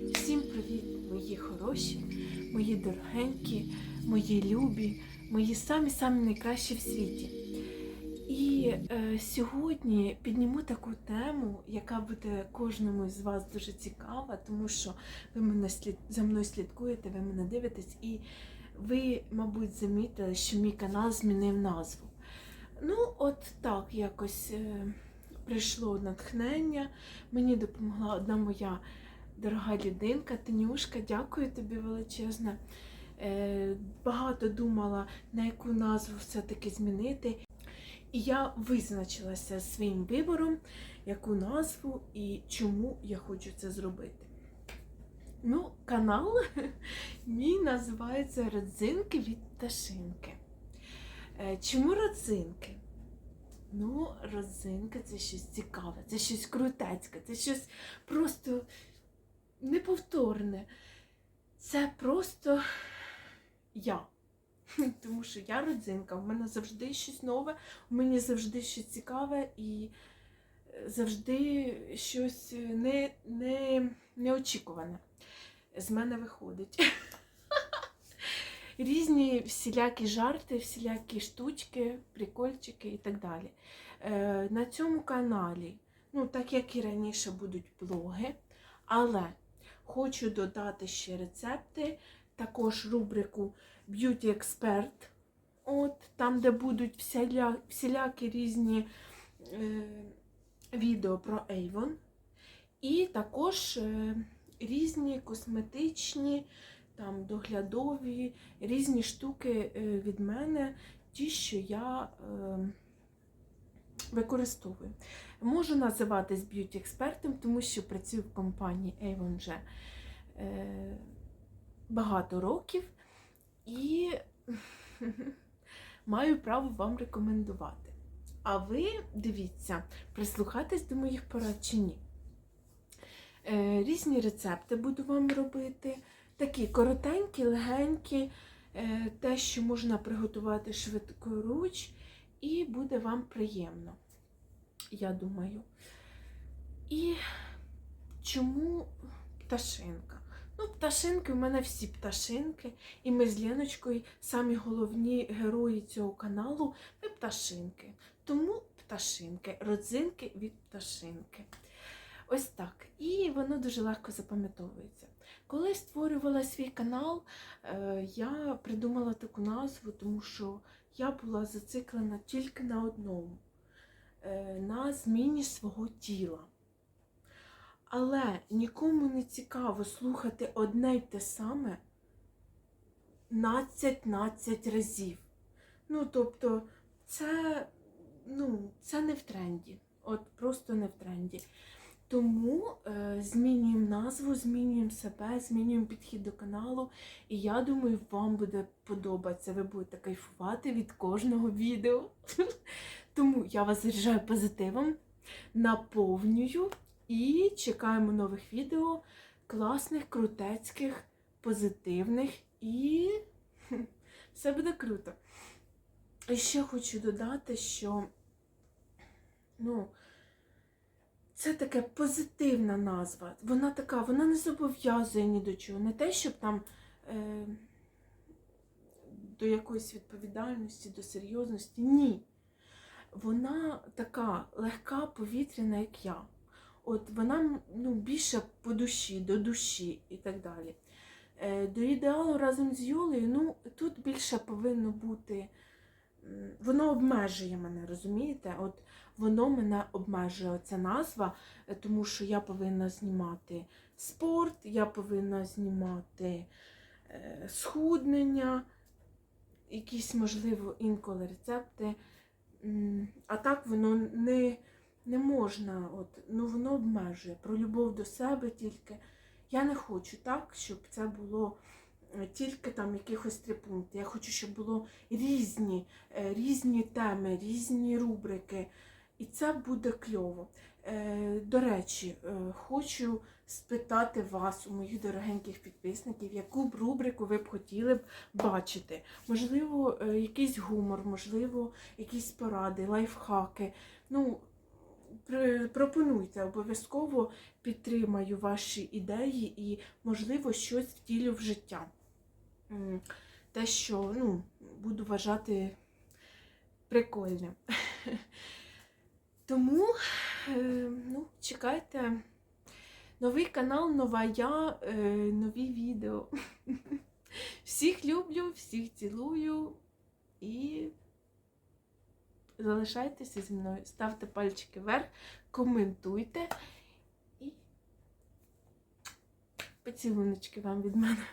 Всім привіт, мої хороші, мої дорогенькі, мої любі, мої самі-самі найкращі в світі. І е, сьогодні підніму таку тему, яка буде кожному з вас дуже цікава, тому що ви мене слід за мною слідкуєте, ви мене дивитесь, і ви, мабуть, замітили, що мій канал змінив назву. Ну, от так якось е, прийшло натхнення. Мені допомогла одна моя дорога людинка, Танюшка, дякую тобі величезне. Е, багато думала, на яку назву все-таки змінити. І я визначилася своїм вибором, яку назву і чому я хочу це зробити. Ну, канал мій називається Родзинки від пташинки. Е, Чому родзинки? Ну, родзинки це щось цікаве, це щось крутецьке, це щось просто неповторне. Це просто я. Тому що я родзинка, в мене завжди щось нове, в мені завжди щось цікаве і е, завжди щось не, не, неочікуване з мене виходить. Різні всілякі жарти, всілякі штучки, прикольчики і так далі. Е, на цьому каналі, ну, так як і раніше, будуть блоги, але хочу додати ще рецепти, також рубрику Beauty Expert, от, там, де будуть всіля, всілякі різні е, відео про Avon. І також е, різні косметичні, там, доглядові, різні штуки е, від мене, ті, що я е, використовую. Можу називатись б'юті-експертом, тому що працюю в компанії Avon вже е, багато років і маю право вам рекомендувати. А ви дивіться, прислухайтесь до моїх порад чи ні. Е, різні рецепти буду вам робити. Такі коротенькі, легенькі, е, те, що можна приготувати швидкоруч, і буде вам приємно, я думаю. І чому пташинка? Ну, пташинки, у мене всі пташинки, і ми з Леночкою самі головні герої цього каналу ми пташинки. Тому пташинки, родзинки від пташинки. Ось так. І воно дуже легко запам'ятовується. Коли створювала свій канал, е, я придумала таку назву, тому що я була зациклена тільки на одному е, на зміні свого тіла. Але нікому не цікаво слухати одне й те саме 15-15 разів. Ну, тобто, це, ну, це не в тренді. От просто не в тренді. Тому е, змінюємо назву, змінюємо себе, змінюємо підхід до каналу. І я думаю, вам буде подобатися. Ви будете кайфувати від кожного відео. Тому я вас заряджаю позитивом, наповнюю і чекаємо нових відео, класних, крутецьких, позитивних і все буде круто. І ще хочу додати, що ну, це така позитивна назва. Вона така, вона не зобов'язує ні до чого. Не те, щоб там е, до якоїсь відповідальності, до серйозності. Ні. Вона така легка, повітряна, як я. От вона ну, більше по душі, до душі і так далі. Е, До ідеалу разом з Юлею, ну, тут більше повинно бути. Воно обмежує мене, розумієте? От воно мене обмежує ця назва, е, тому що я повинна знімати спорт, я повинна знімати е, схуднення, якісь, можливо, інколи рецепти. А так воно не, не можна, от, ну воно обмежує про любов до себе тільки. Я не хочу так, щоб це було тільки там якихось три пункти. Я хочу, щоб було різні, е, різні теми, різні рубрики. І це буде кльово. Е, До речі, е, хочу спитати вас, у моїх дорогеньких підписників, яку б рубрику ви б хотіли б бачити. Можливо, е, якийсь гумор, можливо, якісь поради, лайфхаки. Ну, Пропонуйте, обов'язково підтримаю ваші ідеї і, можливо, щось втілю в життя. Те, що ну, буду вважати прикольним. Тому е, ну, чекайте. Новий канал, нова я, е, нові відео. Всіх люблю, всіх цілую і залишайтеся зі мною. Ставте пальчики вверх, коментуйте і поцілуночки вам від мене.